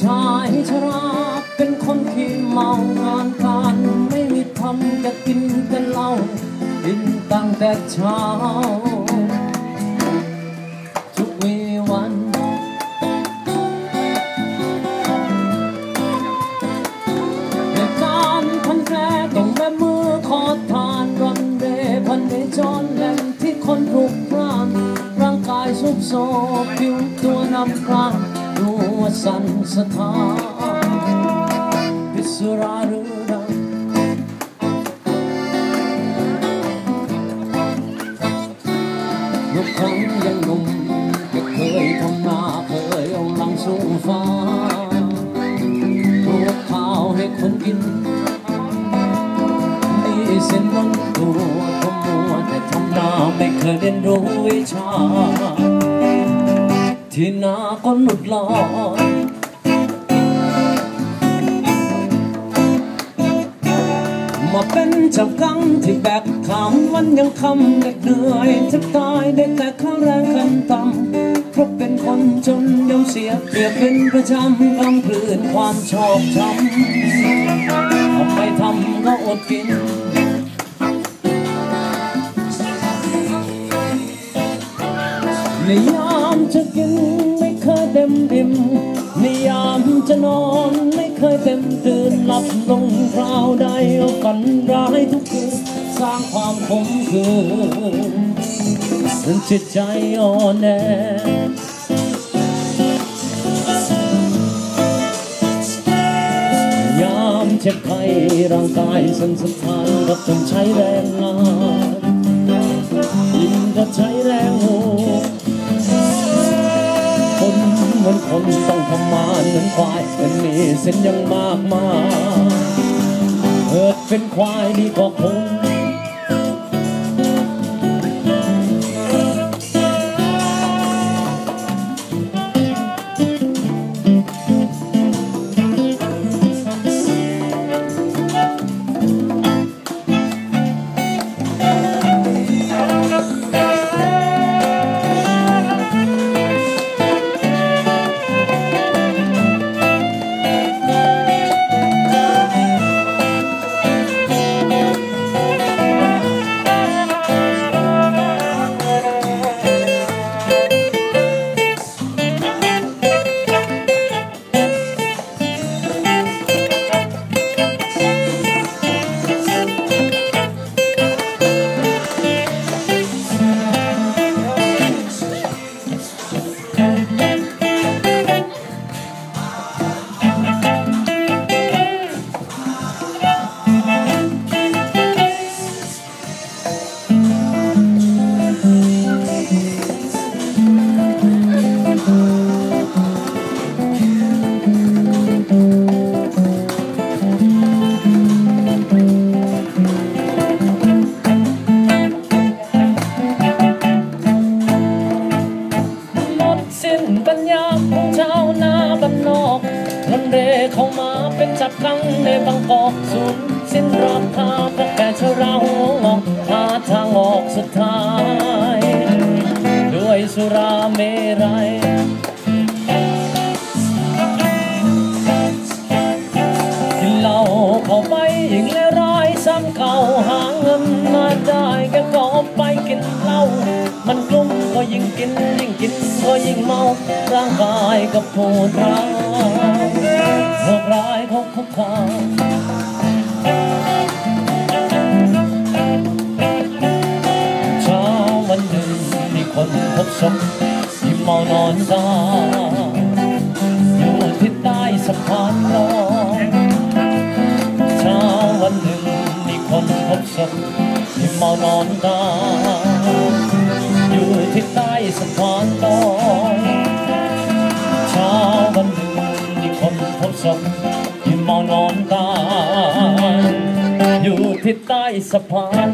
ชายชราเป็นคนขี้เมางานการไม่มีทำจะกินกันเหล้ากินตั้งแต่เช้า ทุกวีวัน ในการพันแท้ต้องแม่มือขอทานรันเรพันในจอนแหลมที่คนปลุกร่านร่างกายสุบโซผิวตัวนำคราง ดูว่าสันสถานพิสุราหรือดังลูกครั้งยังหนุ่มก็เคยทำนาเคยเอาหลังสู้ฟ้าปลูกข้าวให้คนกินนี่เส้นวันตัวก็มัวแต่ทำนาไม่เคยเรียนรู้วิชา ที่นาก็หลุดลอยมาเป็นจับกังที่แบกขามวันยังคำเหน็ดเหนื่อยจะตายได้แต่ข้าแรงคันต่ำเพราะเป็นคนจนย่อมเสียเปรียบเป็นประจำกำพืนความชอบช้ำทำไม่ทำก็อดกิน เคยเต็มอิ่มในยามจะนอนไม่เคยเต็มตื่นหลับลงคราวใดฝันร้ายทุกคืนสร้างความขมขื่นจนจิตใจอ่อนแอยามเจ็บไข้ร่างกายสั่นสะท้านกับต้องใช้แรงงานยิ่งจะใช้แรงโหดคนเหมื อนคนต้องทำมาเหมือนควายมันมีเส้นยังมากมายเกิดเป็นควายดีกว่าคง จับกังในบางกอกสูญสิ้นราคาพวกแกชะเรางอกหาทางออกสุดท้าย ด้วยสุราเมรัยกินเหล้าเข้าไปยิ่งและร้ายซ้ำเก่าหาเงินมาได้ก็ก็ไปกินเหล้ามันกลุ้มก็ยิ่งกินยิ่งกินก็ยิ่งเมาร่างกายก็พูดร้า โรคร้ายเขาคุกคาเช้าวันหนึ่งมีคนพบศพที่เมานอนตาอยู่ที่ใต้สะพานลอยเช้าวันหนึ่งมีคนพบศพที่เมานอนตาอยู่ที่ใต้สะพานลอย ศพที่มานอนตายอยู่ที่ใต้สะพาน